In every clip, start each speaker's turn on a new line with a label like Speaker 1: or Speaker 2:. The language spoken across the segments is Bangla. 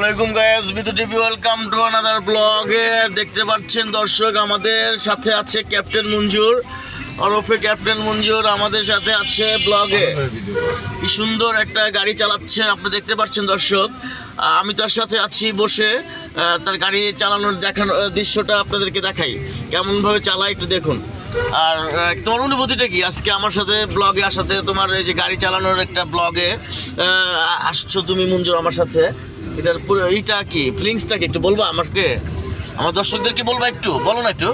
Speaker 1: আলাইকুম গাইস বিদ্যুৎ টিভি ওয়েলকাম টু আনাদার ব্লগে দেখতে পাচ্ছেন দর্শক আমাদের সাথে আছে ক্যাপ্টেন মঞ্জুর। ওরফে ক্যাপ্টেন মঞ্জুর আমাদের সাথে আছে ব্লগে কি সুন্দর একটা গাড়ি চালাচ্ছে আপনি দেখতে পাচ্ছেন দর্শক। আমি তার সাথে আছি বসে। তার গাড়ি চালানোর দেখানো দৃশ্যটা আপনাদেরকে দেখাই। কেমনভাবে চালায় একটু দেখুন। আর তোমার অনুভূতিটা কি? আজকে আমার সাথে ব্লগে আসাতে তোমার এই যে গাড়ি চালানোর একটা ব্লগে আসছো তুমি মঞ্জুর আমার সাথে। এটার পুরো এইটা কি? ফিলিংসটা কি একটু বলবা আমাকে? আমার দর্শকদেরকে বলবা একটু বলো না একটু।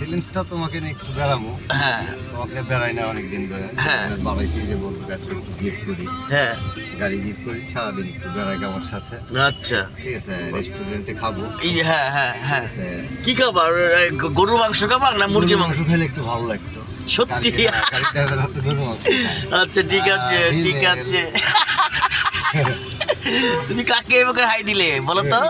Speaker 2: ফিলিংসটা তোমাকে নিয়ে একটু বেড়াবো।
Speaker 1: হ্যাঁ।
Speaker 2: তোমাকে বেড়াই না অনেকদিন ধরে।
Speaker 1: হ্যাঁ।
Speaker 2: বাবাইছি যে বন্ধুর কাছে গিফট করি।
Speaker 1: হ্যাঁ।
Speaker 2: গাড়ি গিফট করি সারাদিন একটু বেড়াই আমার সাথে।
Speaker 1: আচ্ছা।
Speaker 2: ঠিক আছে রেস্টুরেন্টে খাব।
Speaker 1: এই হ্যাঁ হ্যাঁ হ্যাঁ। কি খাবার গরুর মাংস খাবার না মুরগির মাংস?
Speaker 2: খেলে একটু ভালো লাগতো।
Speaker 1: সত্যি? আচ্ছা ঠিক আছে ঠিক আছে। তুমি কাকে এবার হাই দিলে বলো তো?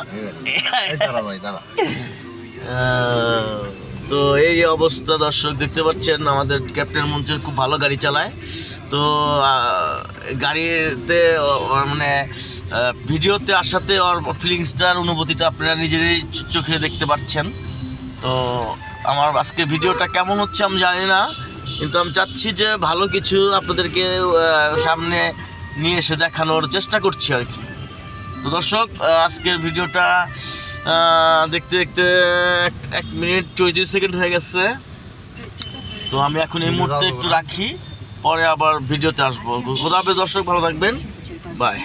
Speaker 1: তো এই অবস্থা দর্শক দেখতে পাচ্ছেন আমাদের ক্যাপ্টেন মঞ্চের খুব ভালো গাড়ি চালায়। তো গাড়িতে মানে ভিডিওতে আসাতে ওর ফিলিংসটার অনুভূতিটা আপনারা নিজেরই চোখে দেখতে পাচ্ছেন। তো আমার আজকে ভিডিওটা কেমন হচ্ছে আমি জানি না কিন্তু আমি চাচ্ছি যে ভালো কিছু আপনাদেরকে সামনে নিয়ে এসে দেখানোর চেষ্টা করছি আর কি। তো দর্শক আজকের ভিডিওটা দেখতে দেখতে এক- মিনিট চৌত্রিশ সেকেন্ড হয়ে গেছে। তো আমি এখন এই মুহূর্তে একটু রাখি, পরে আবার ভিডিওতে আসব। খোদা হাফেজ, দর্শক, ভালো থাকবেন। বাই